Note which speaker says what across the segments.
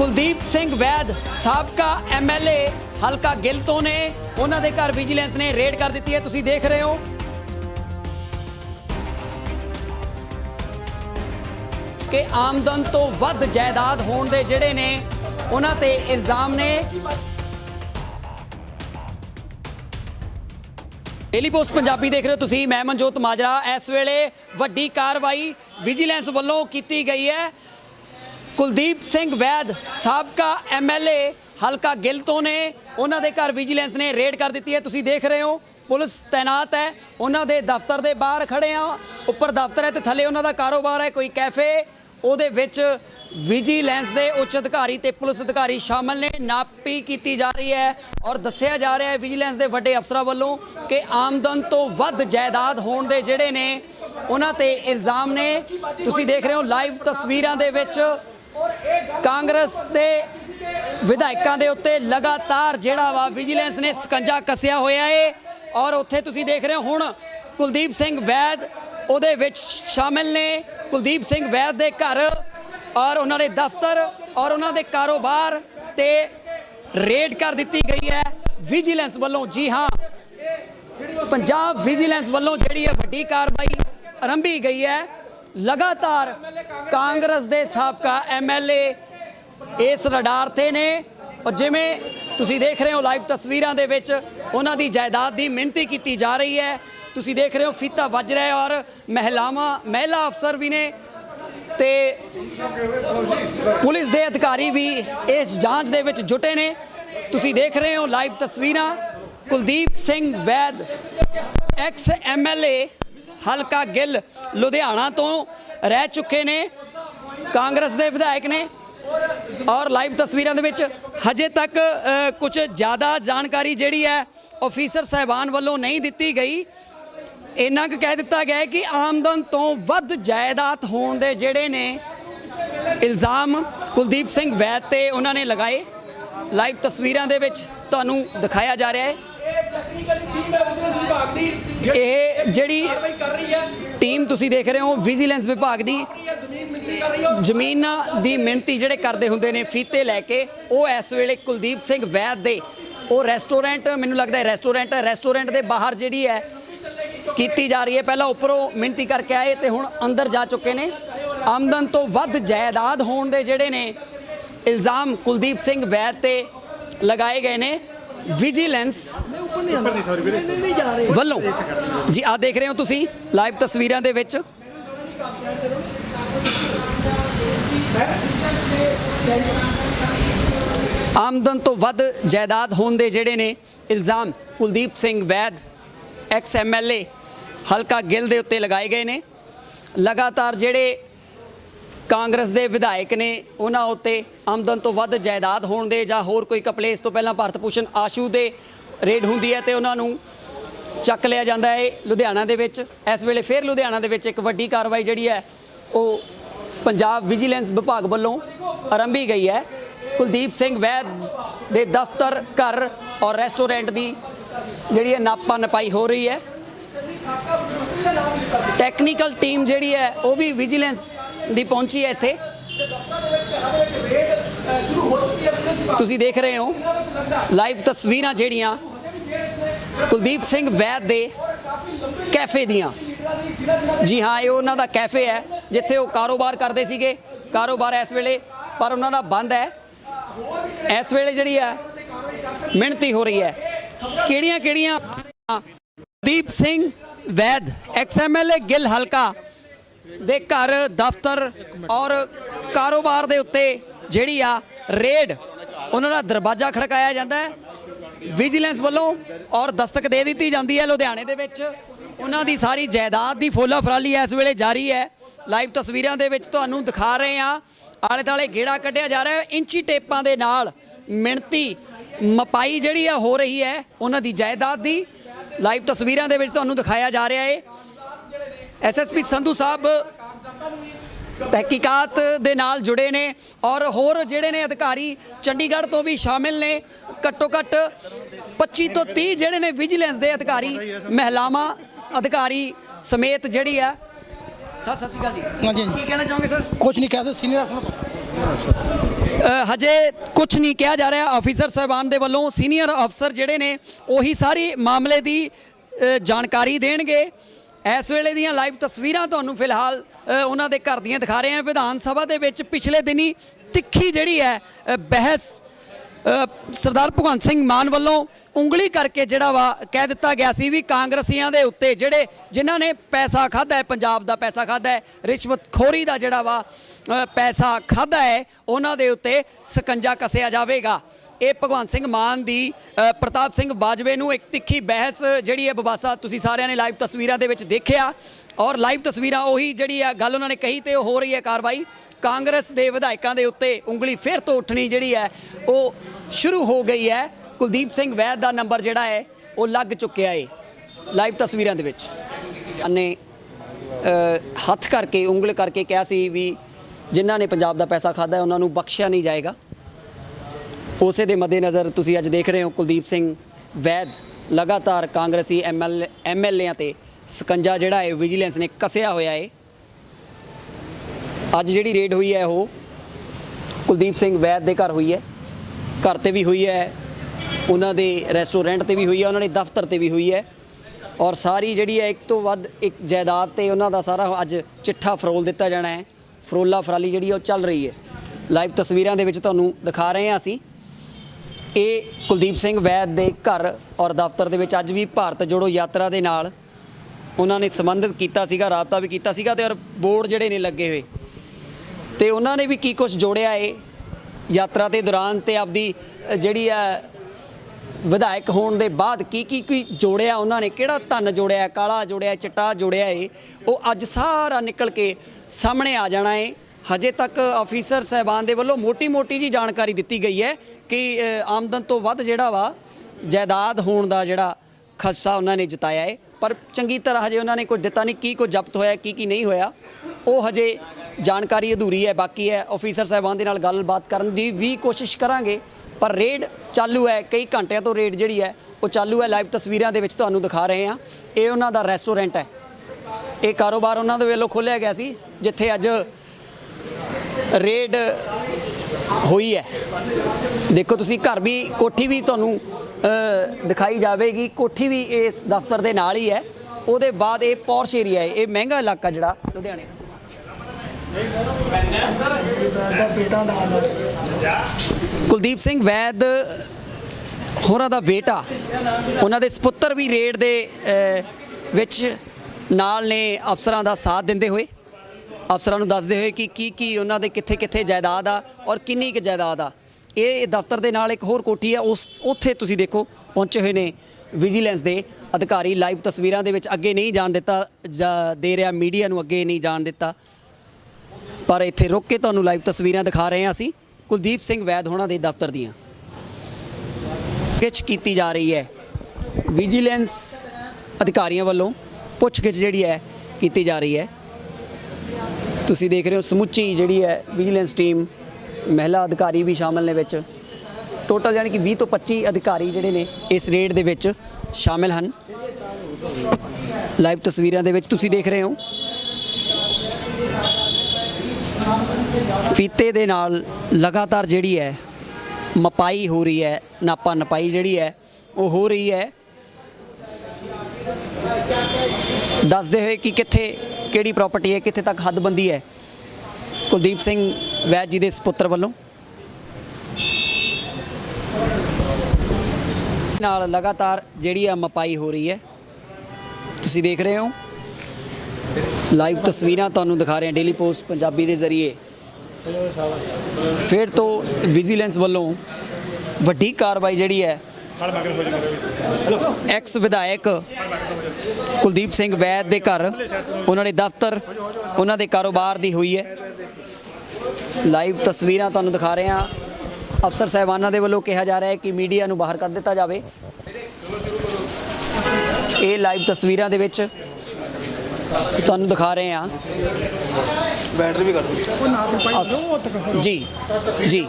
Speaker 1: ਕੁਲਦੀਪ ਸਿੰਘ ਵੈਦ, ਸਾਬਕਾ ਐਮਐਲਏ ਹਲਕਾ ਗਿੱਲ ਤੋਂ ਨੇ। ਉਹਨਾਂ ਦੇ ਘਰ ਵਿਜੀਲੈਂਸ ਨੇ ਰੇਡ ਕਰ ਦਿੱਤੀ ਹੈ। ਤੁਸੀਂ ਦੇਖ ਰਹੇ ਹੋ। ਕਿ ਆਮਦਨ ਤੋਂ ਵੱਧ ਜਾਇਦਾਦ ਹੋਣ ਦੇ ਜਿਹੜੇ ਨੇ, ਉਹਨਾਂ ਤੇ ਇਲਜ਼ਾਮ ਨੇ। ਡੇਲੀ ਪੋਸਟ ਪੰਜਾਬੀ ਦੇਖ ਰਹੇ ਹੋ ਤੁਸੀਂ। ਮੈਂ ਮਨਜੋਤ ਮਾਜਰਾ। ਇਸ ਵੇਲੇ ਵੱਡੀ ਕਾਰਵਾਈ ਵਿਜੀਲੈਂਸ ਵੱਲੋਂ ਕੀਤੀ ਗਈ ਹੈ। ਕੁਲਦੀਪ ਸਿੰਘ ਵੈਦ ਸਾਬਕਾ ਐਮਐਲਏ ਹਲਕਾ ਗਿੱਲ ਤੋਂ ਨੇ। ਉਹਨਾਂ ਦੇ ਘਰ ਵਿਜੀਲੈਂਸ ਨੇ ਰੇਡ ਕਰ ਦਿੱਤੀ ਹੈ। ਤੁਸੀਂ ਦੇਖ ਰਹੇ ਹੋ, ਪੁਲਿਸ ਤਾਇਨਾਤ ਹੈ। ਉਹਨਾਂ ਦੇ ਦਫ਼ਤਰ ਦੇ ਬਾਹਰ ਖੜੇ ਆ। ਉੱਪਰ ਦਫ਼ਤਰ ਹੈ ਤੇ ਥੱਲੇ ਉਹਨਾਂ ਦਾ ਕਾਰੋਬਾਰ ਹੈ, ਕੋਈ ਕੈਫੇ। ਉਹਦੇ ਵਿੱਚ ਵਿਜੀਲੈਂਸ ਦੇ ਉੱਚ ਅਧਿਕਾਰੀ ਤੇ ਪੁਲਿਸ ਅਧਿਕਾਰੀ ਸ਼ਾਮਲ ਨੇ। ਨਾਪੀ ਕੀਤੀ ਜਾ ਰਹੀ ਹੈ ਔਰ ਦੱਸਿਆ ਜਾ ਰਿਹਾ ਹੈ ਵਿਜੀਲੈਂਸ ਦੇ ਵੱਡੇ ਅਫਸਰਾਂ ਵੱਲੋਂ ਕਿ ਆਮਦਨ ਤੋਂ ਵੱਧ ਜਾਇਦਾਦ ਹੋਣ ਦੇ ਜਿਹੜੇ ਨੇ, ਉਹਨਾਂ ਤੇ ਇਲਜ਼ਾਮ ਨੇ। ਤੁਸੀਂ ਦੇਖ ਰਹੇ ਹੋ ਲਾਈਵ ਤਸਵੀਰਾਂ ਦੇ ਵਿੱਚ ਕਾਂਗਰਸ ਦੇ ਵਿਧਾਇਕਾਂ ਦੇ ਉੱਤੇ ਲਗਾਤਾਰ ਜਿਹੜਾ ਵਾ ਵਿਜੀਲੈਂਸ ਨੇ ਸਕੰਜਾ ਕੱਸਿਆ ਹੋਇਆ ਏ। ਔਰ ਉੱਥੇ ਤੁਸੀਂ ਦੇਖ ਰਹੇ ਹੋ ਹੁਣ ਕੁਲਦੀਪ ਸਿੰਘ ਵੈਦ ਉਹਦੇ ਵਿੱਚ ਸ਼ਾਮਿਲ ਨੇ। ਕੁਲਦੀਪ ਸਿੰਘ ਵੈਦ ਦੇ ਘਰ ਔਰ ਉਹਨਾਂ ਦੇ ਦਫ਼ਤਰ ਔਰ ਉਹਨਾਂ ਦੇ ਕਾਰੋਬਾਰ ਤੇ ਰੇਡ ਕਰ ਦਿੱਤੀ ਗਈ ਹੈ। ਵਿਜੀਲੈਂਸ ਵੱਲੋਂ ਜੀ ਹਾਂ। ਪੰਜਾਬ ਵਿਜੀਲੈਂਸ ਵੱਲੋਂ ਜਿਹੜੀ ਹੈ ਵੱਡੀ ਕਾਰਵਾਈ ਆਰੰਭੀ ਗਈ ਹੈ। ਲਗਾਤਾਰ ਕਾਂਗਰਸ ਦੇ ਸਾਬਕਾ ਐਮਐਲਏ ਇਸ ਰਡਾਰ ਤੇ ਨੇ। ਔਰ ਜਿਵੇਂ ਤੁਸੀਂ ਦੇਖ ਰਹੇ ਹੋ ਲਾਈਵ ਤਸਵੀਰਾਂ ਦੇ ਵਿੱਚ, ਉਹਨਾਂ ਦੀ ਜਾਇਦਾਦ ਦੀ ਮਿਹਨਤੀ ਕੀਤੀ ਜਾ ਰਹੀ ਹੈ। ਤੁਸੀਂ ਦੇਖ ਰਹੇ ਹੋ ਫੀਤਾ ਵੱਜ ਰਿਹਾ ਔਰ ਮਹਿਲਾਵਾਂ, ਮਹਿਲਾ ਅਫਸਰ ਵੀ ਨੇ ਤੇ ਪੁਲਿਸ ਦੇ ਅਧਿਕਾਰੀ ਵੀ ਇਸ ਜਾਂਚ ਦੇ ਵਿੱਚ ਜੁਟੇ ਨੇ। ਤੁਸੀਂ ਦੇਖ ਰਹੇ ਹੋ ਲਾਈਵ ਤਸਵੀਰਾਂ। ਕੁਲਦੀਪ ਸਿੰਘ ਵੈਦ ਐਕਸ ਐਮਐਲਏ ਹਲਕਾ ਗਿੱਲ ਲੁਧਿਆਣਾ ਤੋਂ ਰਹਿ ਚੁੱਕੇ ਨੇ। ਕਾਂਗਰਸ ਦੇ ਵਿਧਾਇਕ ਨੇ। ਔਰ ਲਾਈਵ ਤਸਵੀਰਾਂ ਦੇ ਵਿੱਚ ਹਜੇ ਤੱਕ ਕੁਝ ਜ਼ਿਆਦਾ ਜਾਣਕਾਰੀ ਜਿਹੜੀ ਹੈ ਅਫੀਸਰ ਸਾਹਿਬਾਨ ਵੱਲੋਂ ਨਹੀਂ ਦਿੱਤੀ ਗਈ। ਇੰਨਾ ਕੁ ਕਹਿ ਦਿੱਤਾ ਗਿਆ ਕਿ ਆਮਦਨ ਤੋਂ ਵੱਧ ਜਾਇਦਾਦ ਹੋਣ ਦੇ ਜਿਹੜੇ ਨੇ ਇਲਜ਼ਾਮ ਕੁਲਦੀਪ ਸਿੰਘ ਵੈਦ ਤੇ ਉਹਨਾਂ ਨੇ ਲਗਾਏ। ਲਾਈਵ ਤਸਵੀਰਾਂ ਦੇ ਵਿੱਚ ਤੁਹਾਨੂੰ ਦਿਖਾਇਆ ਜਾ ਰਿਹਾ ਹੈ। ਇਹ ਜਿਹੜੀ ਟੀਮ ਤੁਸੀਂ ਦੇਖ ਰਹੇ ਹੋ, ਵਿਜੀਲੈਂਸ ਵਿਭਾਗ ਦੀ ਜ਼ਮੀਨਾਂ ਦੀ ਮਿਹਨਤੀ ਜਿਹੜੇ ਕਰਦੇ ਹੁੰਦੇ ਨੇ, ਫੀਤੇ ਲੈ ਕੇ, ਉਹ ਇਸ ਵੇਲੇ ਕੁਲਦੀਪ ਸਿੰਘ ਵੈਦ ਦੇ, ਉਹ ਰੈਸਟੋਰੈਂਟ ਮੈਨੂੰ ਲੱਗਦਾ ਹੈ ਰੈਸਟੋਰੈਂਟ ਹੈ ਰੈਸਟੋਰੈਂਟ ਦੇ ਬਾਹਰ ਜਿਹੜੀ ਹੈ, ਕੀਤੀ ਜਾ ਰਹੀ ਹੈ। ਪਹਿਲਾਂ ਉੱਪਰੋਂ ਮਿਹਨਤੀ ਕਰਕੇ ਆਏ ਤੇ ਹੁਣ ਅੰਦਰ ਜਾ ਚੁੱਕੇ ਨੇ। ਆਮਦਨ ਤੋਂ ਵੱਧ ਜਾਇਦਾਦ ਹੋਣ ਦੇ ਜਿਹੜੇ ਨੇ ਇਲਜ਼ਾਮ ਕੁਲਦੀਪ ਸਿੰਘ ਵੈਦ ਤੇ ਲਗਾਏ ਗਏ ਨੇ ਵਿਜੀਲੈਂਸ ਵੱਲੋਂ ਜੀ ਆ ਦੇਖ ਰਹੇ ਹੋ ਤੁਸੀਂ ਲਾਈਵ ਤਸਵੀਰਾਂ ਦੇ ਵਿੱਚ ਆਮਦਨ ਤੋਂ ਵੱਧ ਜਾਇਦਾਦ ਹੋਣ ਦੇ ਜਿਹੜੇ ਨੇ ਇਲਜ਼ਾਮ ਕੁਲਦੀਪ ਸਿੰਘ ਵੈਦ ਐਕਸ ਐਮਐਲਏ ਹਲਕਾ ਗਿੱਲ ਦੇ ਉੱਤੇ ਲਗਾਏ ਗਏ ਨੇ ਲਗਾਤਾਰ ਜਿਹੜੇ ਕਾਂਗਰਸ ਦੇ ਵਿਧਾਇਕ ਨੇ ਉਹਨਾਂ ਉੱਤੇ ਆਮਦਨ ਤੋਂ ਵੱਧ ਜਾਇਦਾਦ ਹੋਣ ਦੇ ਜਾਂ ਹੋਰ ਕੋਈ ਕਪਲੇ ਇਸ ਤੋਂ ਪਹਿਲਾਂ ਭਾਰਤ ਭੂਸ਼ਣ ਆਸ਼ੂ ਦੇ ਰੇਡ ਹੁੰਦੀ ਹੈ ਤੇ ਉਹਨਾਂ ਨੂੰ ਚੱਕ ਲਿਆ ਜਾਂਦਾ ਹੈ ਲੁਧਿਆਣਾ ਦੇ ਵਿੱਚ। ਇਸ ਵੇਲੇ ਫਿਰ ਲੁਧਿਆਣਾ ਦੇ ਵਿੱਚ ਇੱਕ ਵੱਡੀ ਕਾਰਵਾਈ ਜਿਹੜੀ ਹੈ, ਉਹ ਪੰਜਾਬ ਵਿਜੀਲੈਂਸ ਵਿਭਾਗ ਵੱਲੋਂ ਆਰੰਭੀ ਗਈ ਹੈ। ਕੁਲਦੀਪ ਸਿੰਘ ਵੈਦ ਦੇ ਦਫ਼ਤਰ, ਘਰ ਔਰ ਰੈਸਟੋਰੈਂਟ ਦੀ ਜਿਹੜੀ ਹੈ ਨਾਪਾ ਨਪਾਈ ਹੋ ਰਹੀ ਹੈ। ਟੈਕਨੀਕਲ ਟੀਮ ਜਿਹੜੀ ਹੈ, ਉਹ ਵੀ ਵਿਜੀਲੈਂਸ ਦੀ ਪਹੁੰਚੀ ਹੈ ਇੱਥੇ। ਤੁਸੀਂ ਦੇਖ ਰਹੇ ਹੋ ਲਾਈਵ ਤਸਵੀਰਾਂ ਜਿਹੜੀਆਂ ਕੁਲਦੀਪ ਸਿੰਘ ਵੈਦ ਦੇ ਕੈਫੇ ਦੀਆਂ। ਜੀ ਹਾਂ, ਇਹ ਉਹਨਾਂ ਦਾ ਕੈਫੇ ਹੈ, ਜਿੱਥੇ ਉਹ ਕਾਰੋਬਾਰ ਕਰਦੇ ਸੀਗੇ। ਕਾਰੋਬਾਰ ਇਸ ਵੇਲੇ, ਪਰ ਉਹਨਾਂ ਦਾ ਬੰਦ ਹੈ। ਇਸ ਵੇਲੇ ਜਿਹੜੀ ਹੈ, ਮਿਹਨਤੀ ਹੋ ਰਹੀ ਹੈ। ਕਿਹੜੀਆਂ ਕਿਹੜੀਆਂ ਦੀਪ ਸਿੰਘ ਵੈਦ ਐਕਸਐਮਐਲਏ ਗਿੱਲ ਹਲਕਾ। ਦੇ ਘਰ, ਦਫ਼ਤਰ ਔਰ ਕਾਰੋਬਾਰ ਦੇ ਉੱਤੇ ਜਿਹੜੀ ਆ ਰੇਡ, ਉਹਨਾਂ ਦਾ ਦਰਵਾਜ਼ਾ ਖੜਕਾਇਆ ਜਾਂਦਾ ਹੈ। ਵਿਜੀਲੈਂਸ ਵੱਲੋਂ ਔਰ ਦਸਤਕ ਦੇ ਦਿੱਤੀ ਜਾਂਦੀ ਹੈ ਲੁਧਿਆਣੇ ਦੇ ਵਿੱਚ। ਉਹਨਾਂ ਦੀ ਸਾਰੀ ਜਾਇਦਾਦ ਦੀ ਫੋਲਾ ਫਰਾਲੀ ਇਸ ਵੇਲੇ ਜਾਰੀ ਹੈ। ਲਾਈਵ ਤਸਵੀਰਾਂ ਦੇ ਵਿੱਚ ਤੁਹਾਨੂੰ ਦਿਖਾ ਰਹੇ ਹਾਂ। ਆਲੇ ਤਾਲੇ ਗੇੜਾ ਕੱਢਿਆ ਜਾ ਰਿਹਾ ਹੈ। ਇੰਚੀ ਟੇਪਾਂ ਦੇ ਨਾਲ ਮਿਣਤੀ ਮਪਾਈ ਜਿਹੜੀ ਆ ਹੋ ਰਹੀ ਹੈ, ਉਹਨਾਂ ਦੀ ਜਾਇਦਾਦ ਦੀ। ਲਾਈਵ ਤਸਵੀਰਾਂ ਦੇ ਵਿੱਚ ਤੁਹਾਨੂੰ ਦਿਖਾਇਆ ਜਾ ਰਿਹਾ ਹੈ। ਐਸਐਸਪੀ ਸੰਧੂ ਸਾਹਿਬ ਤਹਿਕੀਕਾਤ ਦੇ ਨਾਲ ਜੁੜੇ ਨੇ ਔਰ ਹੋਰ ਜਿਹੜੇ ਨੇ ਅਧਿਕਾਰੀ ਚੰਡੀਗੜ੍ਹ ਤੋਂ ਵੀ ਸ਼ਾਮਿਲ ਨੇ ਘੱਟੋ ਘੱਟ 25 ਤੋਂ 30 ਜਿਹੜੇ ਨੇ ਵਿਜੀਲੈਂਸ ਦੇ ਅਧਿਕਾਰੀ ਮਹਿਲਾਵਾਂ ਅਧਿਕਾਰੀ ਸਮੇਤ ਜਿਹੜੀ ਆ। ਸਰ ਸਤਿ ਸ਼੍ਰੀ ਅਕਾਲ ਜੀ।
Speaker 2: ਹਾਂਜੀ।
Speaker 1: ਕੀ ਕਹਿਣਾ ਚਾਹੋਗੇ ਸਰ?
Speaker 2: ਕੁਛ ਨਹੀਂ ਕਹਦੇ ਸੀਨੀਅਰ
Speaker 1: ਹਜੇ ਕੁਝ ਨਹੀਂ ਕਿਹਾ ਜਾ ਰਿਹਾ। ਆਫੀਸਰ ਸਾਹਿਬਾਨ ਦੇ ਵੱਲੋਂ ਸੀਨੀਅਰ ਅਫਸਰ ਜਿਹੜੇ ਨੇ ਉਹੀ ਸਾਰੀ ਮਾਮਲੇ ਦੀ ਜਾਣਕਾਰੀ ਦੇਣਗੇ। ਇਸ ਵੇਲੇ ਦੀਆਂ ਲਾਈਵ ਤਸਵੀਰਾਂ ਤੁਹਾਨੂੰ ਫਿਲਹਾਲ ਉਹਨਾਂ ਦੇ ਘਰ ਦੀਆਂ ਦਿਖਾ ਰਹੇ ਹਾਂ। ਵਿਧਾਨ ਸਭਾ ਦੇ ਵਿੱਚ ਪਿਛਲੇ ਦਿਨੀ ਤਿੱਖੀ ਜਿਹੜੀ ਹੈ ਬਹਿਸ ਸਰਦਾਰ ਭਗਵੰਤ ਸਿੰਘ ਮਾਨ ਵੱਲੋਂ ਉਂਗਲੀ ਕਰਕੇ ਜਿਹੜਾ ਵਾ ਕਹਿ ਦਿੱਤਾ ਗਿਆ ਸੀ ਵੀ ਕਾਂਗਰਸੀਆਂ ਦੇ ਉੱਤੇ ਜਿਹੜੇ ਜਿਨ੍ਹਾਂ ਨੇ ਪੈਸਾ ਖਾਦਾ ਹੈ, ਪੰਜਾਬ ਦਾ ਪੈਸਾ ਖਾਦਾ ਹੈ ਰਿਸ਼ਵਤਖੋਰੀ ਦਾ ਜਿਹੜਾ ਵਾ ਪੈਸਾ ਖਾਦਾ ਹੈ, ਉਹਨਾਂ ਦੇ ਉੱਤੇ ਸਕੰਜਾ ਕੱਸਿਆ ਜਾਵੇਗਾ। ਇਹ ਭਗਵੰਤ ਸਿੰਘ ਮਾਨ ਦੀ ਪ੍ਰਤਾਪ ਸਿੰਘ ਬਾਜਵੇ ਨੂੰ ਇੱਕ ਤਿੱਖੀ ਬਹਿਸ ਜਿਹੜੀ ਹੈ ਬਬਾਸਾ ਤੁਸੀਂ ਸਾਰਿਆਂ ਨੇ ਲਾਈਵ ਤਸਵੀਰਾਂ ਦੇ ਵਿੱਚ ਦੇਖਿਆ। ਔਰ ਲਾਈਵ ਤਸਵੀਰਾਂ ਉਹੀ ਜਿਹੜੀ ਆ ਗੱਲ ਉਹਨਾਂ ਨੇ ਕਹੀ ਤੇ ਉਹ ਹੋ ਰਹੀ ਹੈ ਕਾਰਵਾਈ। ਕਾਂਗਰਸ ਦੇ ਵਿਧਾਇਕਾਂ ਦੇ ਉੱਤੇ ਉਂਗਲੀ ਫਿਰ ਤੋਂ ਉੱਠਣੀ ਜਿਹੜੀ ਹੈ, ਉਹ ਸ਼ੁਰੂ ਹੋ ਗਈ ਹੈ। ਕੁਲਦੀਪ ਸਿੰਘ ਵੈਦ ਦਾ ਨੰਬਰ ਜਿਹੜਾ ਹੈ, ਉਹ ਲੱਗ ਚੁੱਕਿਆ ਏ ਲਾਈਵ ਤਸਵੀਰਾਂ ਦੇ ਵਿੱਚ। ਅਨੇ ਹੱਥ ਕਰਕੇ, ਉਂਗਲ ਕਰਕੇ ਕਿਹਾ ਸੀ ਵੀ ਜਿਨ੍ਹਾਂ ਨੇ ਪੰਜਾਬ ਦਾ ਪੈਸਾ ਖਾਦਾ ਉਹਨਾਂ ਨੂੰ ਬਖਸ਼ਿਆ ਨਹੀਂ ਜਾਏਗਾ। ਉਸੇ ਦੇ ਮੱਦੇਨਜ਼ਰ ਤੁਸੀਂ ਅੱਜ ਦੇਖ ਰਹੇ ਹੋ ਕੁਲਦੀਪ ਸਿੰਘ ਵੈਦ, ਲਗਾਤਾਰ ਕਾਂਗਰਸੀ ਐਮਐਲ ਐਮਐਲਏਆਂ ਤੇ ਸਕੰਜਾ ਜਿਹੜਾ ਹੈ, ਵਿਜੀਲੈਂਸ ਨੇ ਕੱਸਿਆ ਹੋਇਆ ਹੈ। ਅੱਜ ਜਿਹੜੀ ਰੇਡ ਹੋਈ ਹੈ ਉਹ ਕੁਲਦੀਪ ਸਿੰਘ ਵੈਦ ਦੇ ਘਰ ਹੋਈ ਹੈ। ਘਰ ਤੇ ਵੀ ਹੋਈ ਹੈ, ਉਹਨਾਂ ਦੇ ਰੈਸਟੋਰੈਂਟ ਤੇ ਵੀ ਹੋਈ ਹੈ, ਉਹਨਾਂ ਦੇ ਦਫ਼ਤਰ ਤੇ ਵੀ ਹੋਈ ਹੈ। ਔਰ ਸਾਰੀ ਜਿਹੜੀ ਹੈ, ਇੱਕ ਤੋਂ ਵੱਧ ਇੱਕ ਜਾਇਦਾਦ ਤੇ ਉਹਨਾਂ ਦਾ ਸਾਰਾ ਅੱਜ ਚਿੱਠਾ ਫਰੋਲ ਦਿੱਤਾ ਜਾਣਾ ਹੈ। ਫਰੋਲਾ ਫਰਾਲੀ ਜਿਹੜੀ ਉਹ ਚੱਲ ਰਹੀ ਹੈ। ਲਾਈਵ ਤਸਵੀਰਾਂ ਦੇ ਵਿੱਚ ਤੁਹਾਨੂੰ ਦਿਖਾ ਰਹੇ ਹਾਂ ਅਸੀਂ। ਇਹ ਕੁਲਦੀਪ ਸਿੰਘ ਵੈਦ ਦੇ ਘਰ ਔਰ ਦਫ਼ਤਰ ਦੇ ਵਿੱਚ ਅੱਜ ਵੀ ਭਾਰਤ ਜੋੜੋ ਯਾਤਰਾ ਦੇ ਨਾਲ ਉਹਨਾਂ ਨੇ ਸੰਬੰਧਿਤ ਕੀਤਾ ਸੀਗਾ, ਰਾਬਤਾ ਵੀ ਕੀਤਾ ਸੀਗਾ ਤੇ ਔਰ ਬੋਰਡ ਜਿਹੜੇ ਨੇ ਲੱਗੇ ਹੋਏ। ਤੇ ਉਹਨਾਂ ਨੇ ਵੀ ਕੀ ਕੁਝ ਜੋੜਿਆ ਏ ਯਾਤਰਾ ਦੇ ਦੌਰਾਨ ਤੇ ਆਪਦੀ ਜਿਹੜੀ ਆ, ਵਿਧਾਇਕ ਹੋਣ ਦੇ ਬਾਅਦ ਕੀ ਕੀ ਕੀ ਜੋੜਿਆ ਉਹਨਾਂ ਨੇ? ਕਿਹੜਾ ਧਨ ਜੋੜਿਆ, ਕਾਲਾ ਜੋੜਿਆ, ਚਿੱਟਾ ਜੋੜਿਆ ਏ ਉਹ ਅੱਜ ਸਾਰਾ ਨਿਕਲ ਕੇ ਸਾਹਮਣੇ ਆ ਜਾਣਾ ਏ। ਹਜੇ ਤੱਕ ਆਫੀਸਰ ਸਹਿਬਾਨ ਦੇ ਵੱਲੋਂ ਮੋਟੀ-ਮੋਟੀ ਜੀ ਜਾਣਕਾਰੀ ਦਿੱਤੀ ਗਈ ਹੈ ਕਿ ਆਮਦਨ ਤੋਂ ਵੱਧ ਜਿਹੜਾ ਵਾ, ਜਾਇਦਾਦ ਹੋਣ ਦਾ ਜਿਹੜਾ ਖਸਾ ਉਹਨਾਂ ਨੇ ਜਤਾਇਆ ਹੈ। ਪਰ ਚੰਗੀ ਤਰ੍ਹਾਂ ਹਜੇ ਉਹਨਾਂ ਨੇ ਕੁਝ ਦਿੱਤਾ ਨਹੀਂ, ਕੀ ਕੁਝ ਜ਼ਬਤ ਹੋਇਆ, ਕੀ ਕੀ ਨਹੀਂ ਹੋਇਆ, ਉਹ ਹਜੇ ਜਾਣਕਾਰੀ ਅਧੂਰੀ ਹੈ, ਬਾਕੀ ਹੈ। ਆਫੀਸਰ ਸਾਹਿਬਾਨ ਦੇ ਨਾਲ ਗੱਲਬਾਤ ਕਰਨ ਦੀ ਵੀ ਕੋਸ਼ਿਸ਼ ਕਰਾਂਗੇ, ਪਰ ਰੇਡ ਚਾਲੂ ਹੈ, ਕਈ ਘੰਟਿਆਂ ਤੋਂ ਰੇਡ ਜਿਹੜੀ ਹੈ, ਉਹ ਚਾਲੂ ਹੈ। ਲਾਈਵ ਤਸਵੀਰਾਂ ਦੇ ਵਿੱਚ ਤੁਹਾਨੂੰ ਦਿਖਾ ਰਹੇ ਹਾਂ। ਇਹ ਉਹਨਾਂ ਦਾ ਰੈਸਟੋਰੈਂਟ ਹੈ। ਇਹ ਕਾਰੋਬਾਰ ਉਹਨਾਂ ਦੇ ਵੱਲੋਂ ਖੋਲ੍ਹਿਆ ਗਿਆ ਸੀ, ਜਿੱਥੇ ਅੱਜ ਰੇਡ ਹੋਈ ਹੈ। ਦੇਖੋ, ਤੁਸੀਂ ਘਰ ਵੀ ਕੋਠੀ ਵੀ ਤੁਹਾਨੂੰ ਦਿਖਾਈ ਜਾਵੇਗੀ। ਕੋਠੀ ਵੀ ਇਸ ਦਫ਼ਤਰ ਦੇ ਨਾਲ ਹੀ ਹੈ। ਉਹਦੇ ਬਾਅਦ ਇਹ ਪੌਰਸ਼ ਏਰੀਆ ਹੈ। ਇਹ ਮਹਿੰਗਾ ਇਲਾਕਾ ਜਿਹੜਾ, ਲੁਧਿਆਣੇ ਦਾ। ਕੁਲਦੀਪ ਸਿੰਘ ਵੈਦ ਹੋਰਾਂ ਦਾ ਬੇਟਾ। ਉਹਨਾਂ ਦੇ ਸੁਪੁੱਤਰ ਵੀ ਰੇਡ ਦੇ ਵਿੱਚ ਨਾਲ ਨੇ ਅਫਸਰਾਂ ਦਾ ਸਾਥ ਦਿੰਦੇ ਹੋਏ। ਅਫਸਰਾਂ ਨੂੰ ਦੱਸਦੇ ਹੋਏ ਕਿ ਕੀ ਕੀ ਉਹਨਾਂ ਦੇ ਕਿੱਥੇ ਕਿੱਥੇ ਜਾਇਦਾਦ ਆ ਔਰ ਕਿੰਨੀ ਕੁ ਜਾਇਦਾਦ ਆ। ਇਹ ਦਫ਼ਤਰ ਦੇ ਨਾਲ ਇੱਕ ਹੋਰ ਕੋਠੀ ਆ, ਉਸ ਉੱਥੇ ਤੁਸੀਂ ਦੇਖੋ ਪਹੁੰਚੇ ਹੋਏ ਨੇ ਵਿਜੀਲੈਂਸ ਦੇ ਅਧਿਕਾਰੀ। ਲਾਈਵ ਤਸਵੀਰਾਂ ਦੇ ਵਿੱਚ ਅੱਗੇ ਨਹੀਂ ਜਾਣ ਦਿੱਤਾ ਜਾਂ ਦੇ ਰਿਹਾ, ਮੀਡੀਆ ਨੂੰ ਅੱਗੇ ਨਹੀਂ ਜਾਣ ਦਿੱਤਾ। ਪਰ ਇੱਥੇ ਰੁਕ ਕੇ ਤੁਹਾਨੂੰ ਲਾਈਵ ਤਸਵੀਰਾਂ ਦਿਖਾ ਰਹੇ ਹਾਂ ਅਸੀਂ। ਕੁਲਦੀਪ ਸਿੰਘ ਵੈਦ ਹੋਣਾ ਦੇ ਦਫ਼ਤਰ ਦੀਆਂ। ਪੁੱਛਗਿੱਛ ਕੀਤੀ ਜਾ ਰਹੀ ਹੈ। ਵਿਜੀਲੈਂਸ ਅਧਿਕਾਰੀਆਂ ਵੱਲੋਂ ਪੁੱਛਗਿੱਛ ਜਿਹੜੀ ਹੈ ਕੀਤੀ ਜਾ ਰਹੀ ਹੈ। ਤੁਸੀਂ ਦੇਖ ਰਹੇ ਹੋ ਸਮੁੱਚੀ ਜਿਹੜੀ ਹੈ ਵਿਜੀਲੈਂਸ ਟੀਮ ਮਹਿਲਾ ਅਧਿਕਾਰੀ ਵੀ ਸ਼ਾਮਲ ਨੇ ਵਿੱਚ। ਟੋਟਲ ਯਾਨੀ ਕਿ 20 ਤੋਂ 25 ਅਧਿਕਾਰੀ ਜਿਹੜੇ ਨੇ ਇਸ ਰੇਡ ਦੇ ਵਿੱਚ ਸ਼ਾਮਿਲ ਹਨ। ਲਾਈਵ ਤਸਵੀਰਾਂ ਦੇ ਵਿੱਚ ਤੁਸੀਂ ਦੇਖ ਰਹੇ ਹੋ। ਫੀਤੇ ਦੇ ਨਾਲ ਲਗਾਤਾਰ ਜਿਹੜੀ ਹੈ ਮਪਾਈ ਹੋ ਰਹੀ ਹੈ, ਨਾਪਾ ਨਪਾਈ ਜਿਹੜੀ ਹੈ, ਉਹ ਹੋ ਰਹੀ ਹੈ। ਦੱਸਦੇ ਹੋਏ ਕਿ ਕਿੱਥੇ ਕਿਹੜੀ ਪ੍ਰਾਪਰਟੀ ਹੈ, ਕਿੱਥੇ ਤੱਕ ਹੱਦਬੰਦੀ ਹੈ? ਕੁਲਦੀਪ ਸਿੰਘ ਵੈਦ ਜੀ ਦੇ ਸੁਪੁੱਤਰ ਵੱਲੋਂ। ਨਾਲ ਲਗਾਤਾਰ ਜਿਹੜੀ ਆ ਮਪਾਈ ਹੋ ਰਹੀ ਹੈ, ਤੁਸੀਂ ਦੇਖ ਰਹੇ ਹੋ। ਲਾਈਵ ਤਸਵੀਰਾਂ ਤੁਹਾਨੂੰ ਦਿਖਾ ਰਹੇ ਹਾਂ ਡੇਲੀ ਪੋਸਟ ਪੰਜਾਬੀ ਦੇ ਜ਼ਰੀਏ। ਫਿਰ ਤੋਂ ਵਿਜੀਲੈਂਸ ਵੱਲੋਂ ਵੱਡੀ ਕਾਰਵਾਈ ਜਿਹੜੀ ਹੈ ਐਕਸ ਵਿਧਾਇਕ ਕੁਲਦੀਪ ਸਿੰਘ ਵੈਦ ਦੇ ਘਰ ਉਹਨਾਂ ਦੇ ਦਫ਼ਤਰ ਉਹਨਾਂ ਦੇ ਕਾਰੋਬਾਰ ਦੀ ਹੋਈ ਹੈ। ਲਾਈਵ ਤਸਵੀਰਾਂ ਤੁਹਾਨੂੰ ਦਿਖਾ ਰਹੇ ਹਾਂ। ਅਫਸਰ ਸਾਹਿਬਾਨਾਂ ਦੇ ਵੱਲੋਂ ਕਿਹਾ ਜਾ ਰਿਹਾ ਹੈ ਕਿ ਮੀਡੀਆ ਨੂੰ ਬਾਹਰ ਕਰ ਦਿੱਤਾ ਜਾਵੇ। ਇਹ ਲਾਈਵ ਤਸਵੀਰਾਂ ਦੇ ਵਿੱਚ ਤੁਹਾਨੂੰ ਦਿਖਾ ਰਹੇ ਹਾਂ।
Speaker 2: ਬੈਟਰੀ ਵੀ
Speaker 1: ਅਫਸ- ਜੀ ਜੀ।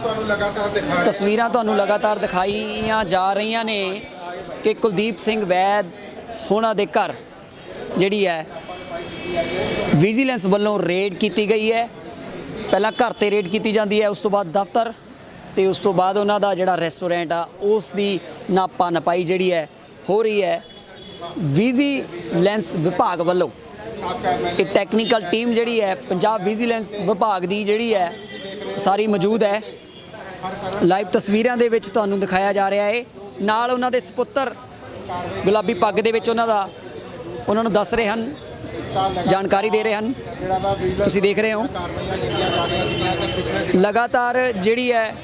Speaker 1: ਤਸਵੀਰਾਂ ਤੁਹਾਨੂੰ ਲਗਾਤਾਰ ਦਿਖਾਈਆਂ ਜਾ ਰਹੀਆਂ ਨੇ ਕਿ ਕੁਲਦੀਪ ਸਿੰਘ ਵੈਦ ਹੋਣਾ ਦੇ ਘਰ ਜਿਹੜੀ ਹੈ ਵਿਜੀਲੈਂਸ ਵੱਲੋਂ ਰੇਡ ਕੀਤੀ ਗਈ ਹੈ। ਪਹਿਲਾਂ ਘਰ ਤੇ ਰੇਡ ਕੀਤੀ ਜਾਂਦੀ ਹੈ ਉਸ ਤੋਂ ਬਾਅਦ ਦਫ਼ਤਰ ਤੇ ਉਸ ਤੋਂ ਬਾਅਦ ਉਹਨਾਂ ਦਾ ਜਿਹੜਾ ਰੈਸਟੋਰੈਂਟ ਆ ਉਸ ਦੀ ਨਾਪਾ ਨਪਾਈ ਜਿਹੜੀ ਹੈ ਹੋ ਰਹੀ ਹੈ। ਵਿਜੀਲੈਂਸ ਵਿਭਾਗ ਵੱਲੋਂ ਇਹ ਟੈਕਨੀਕਲ ਟੀਮ ਜਿਹੜੀ ਹੈ, ਪੰਜਾਬ ਵਿਜੀਲੈਂਸ ਵਿਭਾਗ ਦੀ ਜਿਹੜੀ ਹੈ, ਸਾਰੀ ਮੌਜੂਦ ਹੈ। ਲਾਈਵ ਤਸਵੀਰਾਂ ਦੇ ਵਿੱਚ ਤੁਹਾਨੂੰ ਦਿਖਾਇਆ ਜਾ ਰਿਹਾ ਹੈ ਨਾਲ ਉਹਨਾਂ ਦੇ ਸੁਪੁੱਤਰ ਗੁਲਾਬੀ ਪੱਗ ਦੇ ਵਿੱਚ ਉਹਨਾਂ ਦਾ, ਉਹਨਾਂ ਨੂੰ ਦੱਸ ਰਹੇ ਹਨ, ਜਾਣਕਾਰੀ ਦੇ ਰਹੇ ਹਨ। ਤੁਸੀਂ ਦੇਖ ਰਹੇ ਹੋ। ਲਗਾਤਾਰ ਜਿਹੜੀ ਹੈ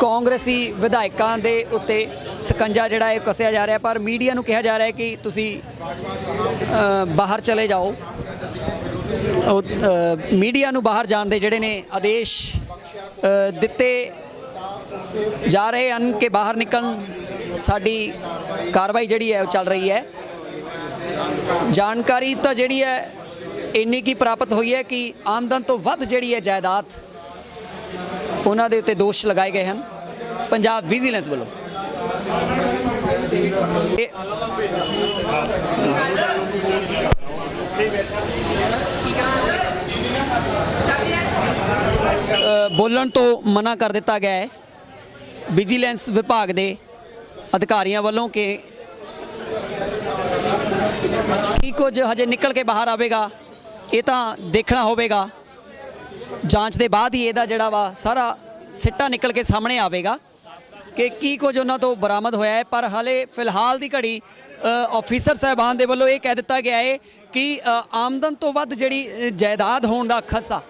Speaker 1: ਕਾਂਗਰਸੀ ਵਿਧਾਇਕਾਂ ਦੇ ਉੱਤੇ ਸਕੰਜਾ ਜਿਹੜਾ ਹੈ ਕੱਸਿਆ ਜਾ ਰਿਹਾ, ਪਰ ਮੀਡੀਆ ਨੂੰ ਕਿਹਾ ਜਾ ਰਿਹਾ ਕਿ ਤੁਸੀਂ ਬਾਹਰ ਚਲੇ ਜਾਓ। ਮੀਡੀਆ ਨੂੰ ਬਾਹਰ ਜਾਣ ਦੇ ਜਿਹੜੇ ਨੇ ਆਦੇਸ਼ ਦਿੱਤੇ ਜਾ ਰਹੇ ਹਨ ਕਿ ਬਾਹਰ ਨਿਕਲਣ, ਸਾਡੀ ਕਾਰਵਾਈ ਜਿਹੜੀ ਹੈ ਉਹ ਚੱਲ ਰਹੀ ਹੈ। ਜਾਣਕਾਰੀ ਤਾਂ ਜਿਹੜੀ ਹੈ, ਇੰਨੀ ਕੀ ਪ੍ਰਾਪਤ ਹੋਈ ਹੈ ਕਿ ਆਮਦਨ ਤੋਂ ਵੱਧ ਜਿਹੜੀ ਹੈ ਜਾਇਦਾਦ, ਉਹਨਾਂ ਦੇ ਉੱਤੇ ਦੋਸ਼ ਲਗਾਏ ਗਏ ਹਨ। ਪੰਜਾਬ ਵਿਜੀਲੈਂਸ ਵੱਲੋਂ। ਬੋਲਣ ਤੋਂ ਮਨਾ ਕਰ ਦਿੱਤਾ ਗਿਆ ਹੈ। ਵਿਜੀਲੈਂਸ ਵਿਭਾਗ ਦੇ ਅਧਿਕਾਰੀਆਂ ਵੱਲੋਂ ਕਿ ਕੀ ਕੁਝ ਹਜੇ ਨਿਕਲ ਕੇ ਬਾਹਰ ਆਵੇਗਾ, ਇਹ ਤਾਂ ਦੇਖਣਾ ਹੋਵੇਗਾ। ਜਾਂਚ ਦੇ ਬਾਅਦ ਹੀ ਇਹਦਾ ਜਿਹੜਾ ਵਾ ਸਾਰਾ ਸਿੱਟਾ ਨਿਕਲ ਕੇ ਸਾਹਮਣੇ ਆਵੇਗਾ। ਕਿ ਕੀ ਕੁਝ ਉਹਨਾਂ ਤੋਂ ਬਰਾਮਦ ਹੋਇਆ ਹੈ ਪਰ ਹਲੇ ਫਿਲਹਾਲ ਦੀ ਘੜੀ ਆਫੀਸਰ ਸਾਹਿਬਾਨ ਦੇ ਵੱਲੋਂ ਇਹ ਕਹਿ ਦਿੱਤਾ ਗਿਆ ਹੈ ਕਿ ਆਮਦਨ ਤੋਂ ਵੱਧ ਜਿਹੜੀ ਜਾਇਦਾਦ ਹੋਣ ਦਾ ਖਸਾ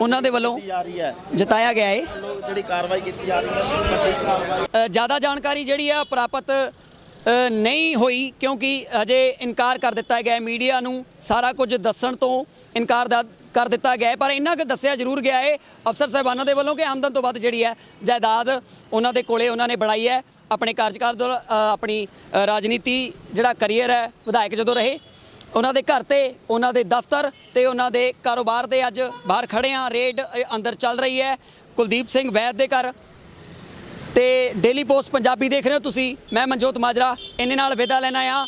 Speaker 1: ਉਹਨਾਂ ਦੇ ਵੱਲੋਂ ਜਤਾਇਆ ਗਿਆ ਹੈ।
Speaker 3: ਜਿਹੜੀ ਕਾਰਵਾਈ ਕੀਤੀ ਜਾ ਰਹੀ ਹੈ
Speaker 1: ਜ਼ਿਆਦਾ ਜਾਣਕਾਰੀ ਜਿਹੜੀ ਆ ਪ੍ਰਾਪਤ ਨਹੀਂ ਹੋਈ ਕਿਉਂਕਿ ਅਜੇ ਇਨਕਾਰ ਕਰ ਦਿੱਤਾ ਗਿਆ ਹੈ। ਮੀਡੀਆ ਨੂੰ ਸਾਰਾ ਕੁਝ ਦੱਸਣ ਤੋਂ ਇਨਕਾਰ ਦਾ ਕਰ ਦਿੱਤਾ ਗਿਆ ਹੈ। ਪਰ ਇੰਨਾ ਕੁ ਦੱਸਿਆ ਜ਼ਰੂਰ ਗਿਆ ਹੈ ਅਫਸਰ ਸਾਹਿਬਾਨਾਂ ਦੇ ਵੱਲੋਂ ਕਿ ਆਮਦਨ ਤੋਂ ਵੱਧ ਜਿਹੜੀ ਹੈ, ਜਾਇਦਾਦ ਉਹਨਾਂ ਦੇ ਕੋਲੇ ਉਹਨਾਂ ਨੇ ਬਣਾਈ ਹੈ। ਆਪਣੇ ਕਾਰਜਕਾਲ ਦੌਰ- ਆਪਣੀ ਰਾਜਨੀਤੀ ਜਿਹੜਾ ਕਰੀਅਰ ਹੈ, ਵਿਧਾਇਕ ਜਦੋਂ ਰਹੇ, ਉਹਨਾਂ ਦੇ ਘਰ ਤੇ, ਉਹਨਾਂ ਦੇ ਦਫ਼ਤਰ ਤੇ ਉਹਨਾਂ ਦੇ ਕਾਰੋਬਾਰ ਦੇ ਅੱਜ ਬਾਹਰ ਖੜੇ ਆ ਰੇਡ ਅੰਦਰ ਚੱਲ ਰਹੀ ਹੈ। ਕੁਲਦੀਪ ਸਿੰਘ ਵੈਦ ਦੇ ਘਰ ਤੇ ਡੇਲੀ ਪੋਸਟ ਪੰਜਾਬੀ ਦੇਖ ਰਹੇ ਹੋ ਤੁਸੀਂ। ਮੈਂ ਮਨਜੋਤ ਮਾਜਰਾ ਇਹਨੇ ਨਾਲ ਵਿਦਾ ਲੈਣਾ ਆ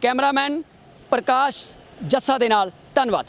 Speaker 1: ਕੈਮਰਾਮੈਨ ਪ੍ਰਕਾਸ਼ ਜੱਸਾ ਦੇ ਨਾਲ। ਧੰਨਵਾਦ।